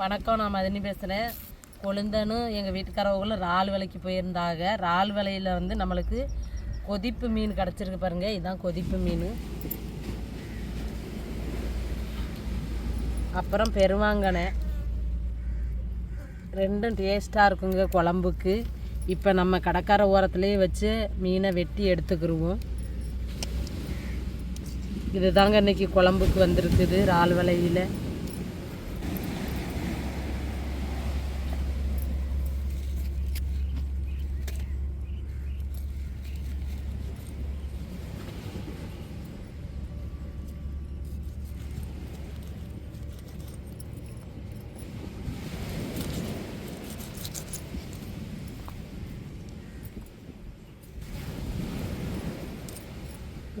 வணக்கம் நான் மதினி பேசுகிறேன் கொழுந்தனும் எங்கள் வீட்டுக்காரவங்களும் இறால் விலைக்கு போயிருந்தாங்க. இறால் விலையில் வந்து நம்மளுக்கு கொதிப்பு மீன் கிடச்சிருக்கு பாருங்க. இதுதான் கொதிப்பு மீன். அப்புறம் பெருவாங்கனை. ரெண்டும் டேஸ்ட்டாக இருக்குங்க குழம்புக்கு. இப்போ நம்ம கடற்கரை ஓரத்துலேயே வச்சு மீனை வெட்டி எடுத்துக்கிருவோம். இதுதாங்க இன்றைக்கி குழம்புக்கு வந்திருக்குது இறால் விலையில்.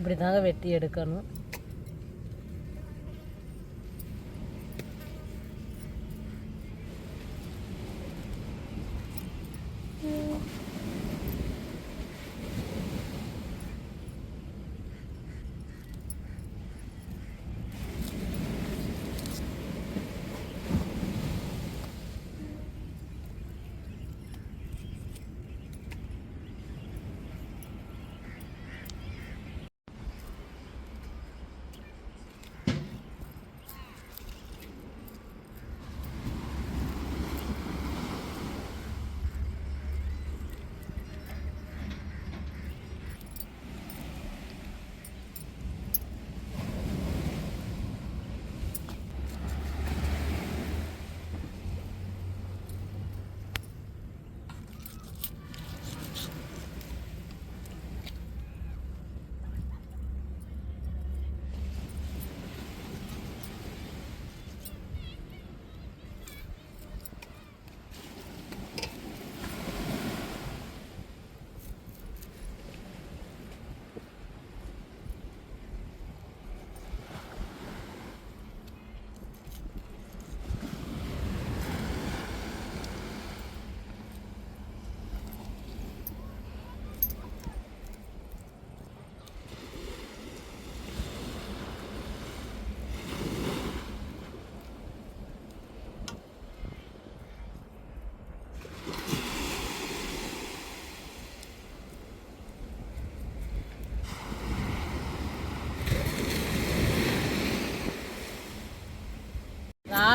இப்படி தாங்க வெட்டி எடுக்கணும்.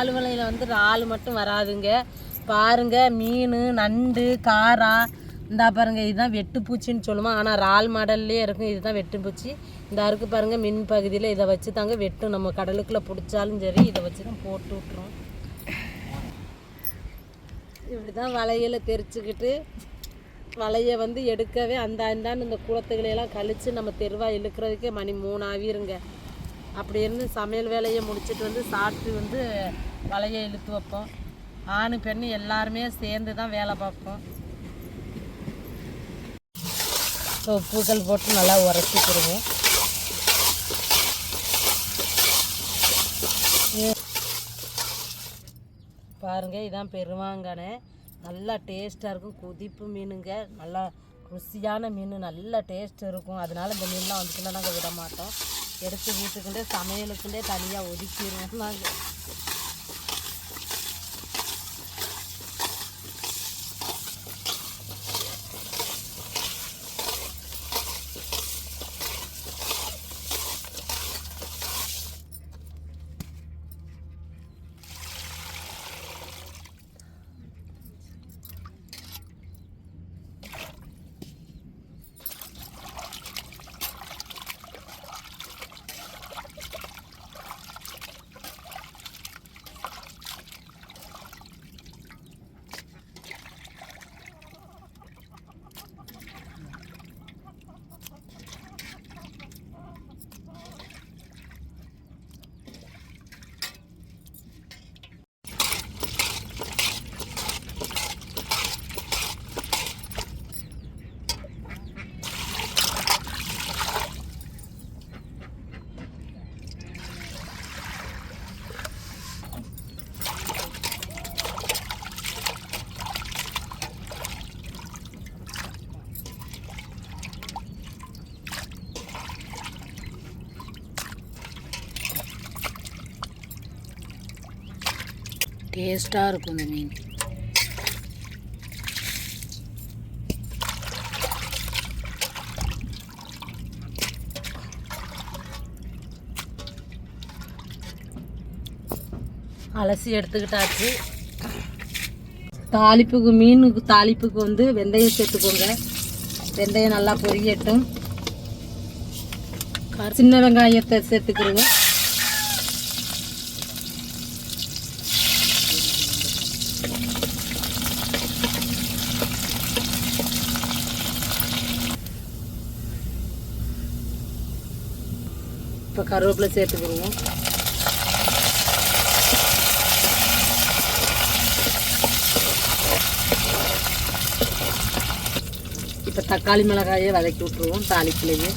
இறால் விலையில் வந்து இறால் மட்டும் வராதுங்க. பாருங்க மீன் நண்டு காரா இந்தா பாருங்க இதுதான் வெட்டுப்பூச்சின்னு சொல்லுவோம் ஆனால் இறால் மாடல்லே இருக்கும் இதுதான் வெட்டுப்பூச்சி. இந்த அருக்கு பாருங்கள் மின் பகுதியில் இதை வச்சு தாங்க வெட்டும். நம்ம கடலுக்குள்ளே பிடிச்சாலும் சரி இதை வச்சு தான் போட்டு விட்றோம் இப்படி தான் வலையில தெரிச்சுக்கிட்டு வலையை வந்து எடுக்கவே அந்த அந்தாண்டு இந்த குளத்துகளையெல்லாம் கழித்து நம்ம தெருவாக இழுக்கிறதுக்கே மணி மூணு ஆவிருங்க அப்படி இருந்து சமையல் வேலையை முடிச்சிட்டு வந்து சாப்பிட்டு வந்து வலையை இழுத்து வைப்போம். ஆணு பெண்ணு எல்லாருமே சேர்ந்து தான் வேலை பார்ப்போம். இப்போ உப்புகள் போட்டு நல்லா உரைச்சிக்கிடுவோம் பாருங்க இதான் பெருவாங்கனை நல்லா டேஸ்ட்டாக இருக்கும். கொதிப்பு மீனுங்க. நல்லா ருசியான மீன். நல்லா டேஸ்ட் இருக்கும். அதனால இந்த மீன்லாம் வந்துட்டுனா நாங்கள் விட மாட்டோம் எடுத்து வீட்டுக்குள்ளே சமையலுக்குள்ளே தனியாக ஒதுக்கிடுவோம். நாங்கள் டேஸ்ட்டாக இருக்கும் இந்த மீன். அலசி எடுத்துக்கிட்டாச்சு. தாளிப்புக்கு மீனுக்கு தாளிப்புக்கு வந்து வெந்தயம் சேர்த்துக்கோங்க. வெந்தயம் நல்லா பொரியட்டும். சின்ன வெங்காயத்தை சேர்த்துக்கிறோங்க கருவேப்பிலை சேர்த்துக்கிடுவோம் இப்போ தக்காளி மிளகாயை வதக்கி விட்ருவோம் தாளிப்புலையே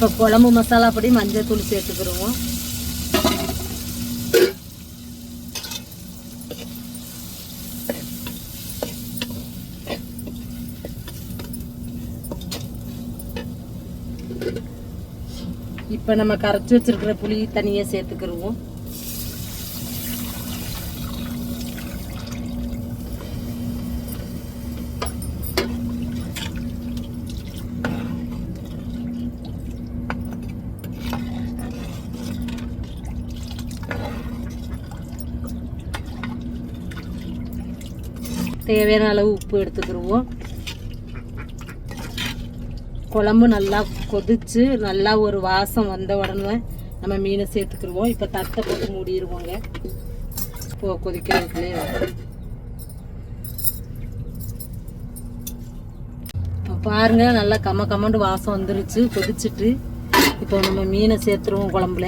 இப்போ குழம்பு மசாலா பொடி மஞ்சள் தூள் சேர்த்துக்கிடுவோம் இப்போ நம்ம கரைச்சி வச்சிருக்கிற புளி தனியாக சேர்த்துக்கிடுவோம் தேவையான அளவு உப்பு எடுத்துக்கிடுவோம் குழம்பு நல்லா கொதிச்சு நல்லா ஒரு வாசம் வந்த உடனே நம்ம மீனை சேர்த்துக்கிடுவோம் இப்போ தட்டை போட்டு மூடிடுவோங்க இப்போ கொதிக்கிறதுக்குள்ளே இப்போ பாருங்க நல்லா கம்ம கம்மண்டு வாசம் வந்துருச்சு. கொதிச்சிட்டு இப்போ நம்ம மீனை சேர்த்துருவோம் குழம்புல.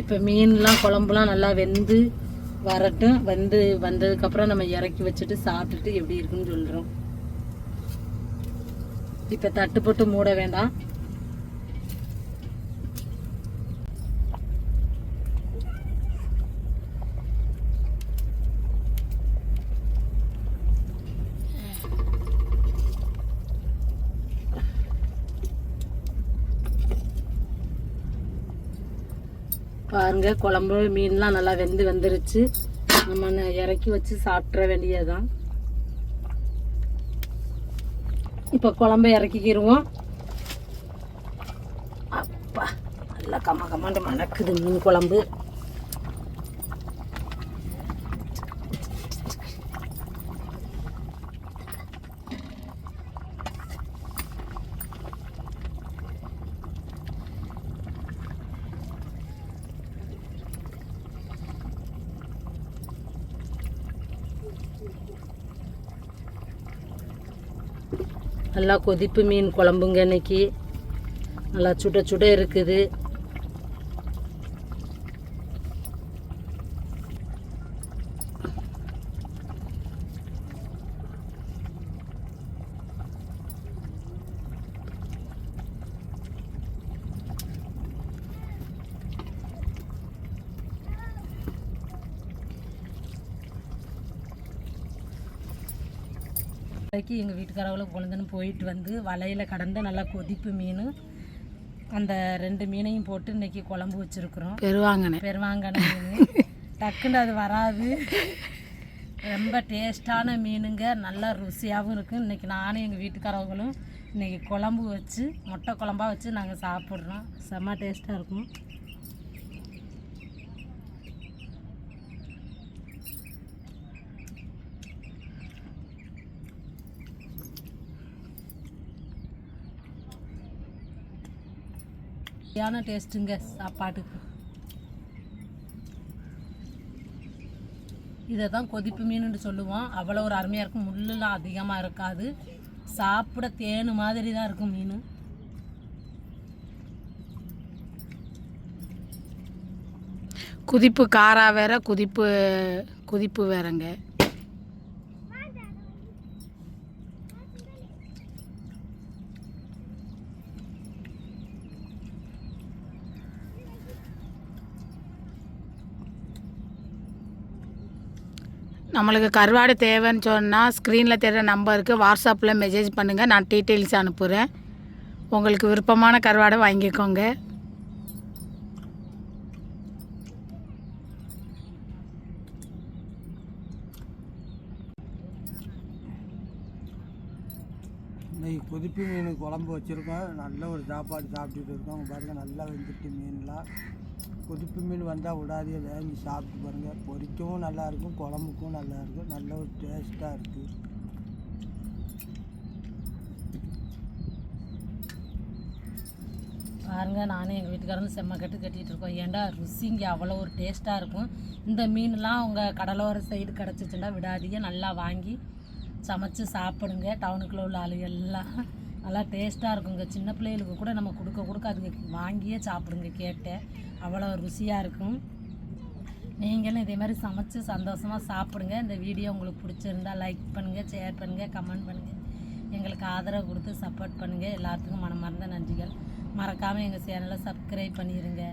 இப்போ மீன்லாம் குழம்புலாம் நல்லா வெந்து வரட்டும். வந்து வந்ததுக்கப்புறம் நம்ம இறக்கி வச்சுட்டு சாப்பிட்டுட்டு எப்படி இருக்குன்னு சொல்கிறோம் இப்போ தட்டு போட்டு மூட வேண்டாம். பாருங்க குழம்பு மீன்லாம் நல்லா வெந்து வந்துருச்சு. நம்ம இறக்கி வச்சு சாப்பிட்ற வேண்டியதுதான். இப்போ குழம்பு இறக்கிக்கிடுவோம் அப்பா நல்லா கம்ம கம்மாண்டு மணக்குது மீன் குழம்பு. நல்லா கொதிப்பு மீன் குழம்புங்க இன்னைக்கு. நல்லா சுட சுட இருக்குது. இன்னைக்கு எங்கள் வீட்டுக்காரவளை குழந்தைன்னு போயிட்டு வந்து வலையில் கடந்து நல்லா கொதிப்பு மீன் அந்த ரெண்டு மீனையும் போட்டு இன்னைக்கு குழம்பு வச்சுருக்குறோம். பெருவாங்கண்ணே பெருவாங்கன மீன். டக்குன்னு அது வராது. ரொம்ப டேஸ்டான மீனுங்க. நல்லா ருசியாகவும் இருக்கும் இன்றைக்கி நானும் எங்கள் வீட்டுக்காரவங்களும் இன்றைக்கி குழம்பு வச்சு முட்டை குழம்பா வச்சு நாங்கள் சாப்பிட்றோம். செம்ம டேஸ்ட்டாக இருக்கும். சரியான டேஸ்ட்டுங்க சாப்பாட்டுக்கு. இதை தான் கொதிப்பு மீனுன்னு சொல்லுவோம். அவ்வளோ ஒரு அருமையாக இருக்கும். முள்ளெலாம் அதிகமாக இருக்காது. சாப்பிட தேனு மாதிரி தான் இருக்கும் மீன். குதிப்பு காரா வேற குதிப்பு குதிப்பு வேறங்க. நம்மளுக்கு கருவாடு தேவைன்னு சொன்னால் ஸ்க்ரீனில் தெரிகிற நம்பருக்கு வாட்ஸ்அப்பில் மெசேஜ் பண்ணுங்கள் நான் டீட்டெயில்ஸ் அனுப்புகிறேன் உங்களுக்கு விருப்பமான கருவாடை வாங்கிக்கோங்க. இன்னைக்கு கொதிப்பு மீன் குழம்பு வச்சுருக்கோம். நல்ல ஒரு சாப்பாடு சாப்பிட்டுட்டு இருக்கோம். பாருங்கள் நல்லா வெந்துட்டு மீன்லாம். கொதிப்பு மீன் வந்தால் விடாதே வாங்கி சாப்பிட்டு பாருங்கள் பொரிக்கவும் நல்லாயிருக்கும் குழம்புக்கும் நல்லாயிருக்கும். நல்ல ஒரு டேஸ்ட்டாக இருக்குது பாருங்க நானும் எங்கள் வீட்டுக்காரரும் செம்ம கட்டு கட்டிகிட்டு இருக்கோம். ஏன்டா ருசிங்க அவ்வளோ ஒரு டேஸ்ட்டாக இருக்கும். இந்த மீன்லாம் உங்கள் கடலோர சைடு கிடச்சிச்சுன்னா விடாதீங்க. நல்லா வாங்கி சமைச்சு சாப்பிடுங்க. டவுனுக்குள்ளே உள்ள ஆளுங்க எல்லாம். நல்லா டேஸ்ட்டாக இருக்குங்க. சின்ன பிள்ளைகளுக்கு கூட நம்ம கொடுக்க கொடுக்க அதுங்க வாங்கியே சாப்பிடுங்க கேட்டேன். அவ்வளோ ருசியாக இருக்கும். நீங்களும் இதே மாதிரி சமைச்சு சந்தோஷமாக சாப்பிடுங்க. இந்த வீடியோ உங்களுக்கு பிடிச்சிருந்தா லைக் பண்ணுங்கள் ஷேர் பண்ணுங்கள் கமெண்ட் பண்ணுங்கள் எங்களுக்கு ஆதரவு கொடுத்து சப்போர்ட் பண்ணுங்கள் எல்லாத்துக்கும் மனமார்ந்த நன்றிகள். மறக்காமல் எங்கள் சேனலை சப்ஸ்கிரைப் பண்ணிடுங்க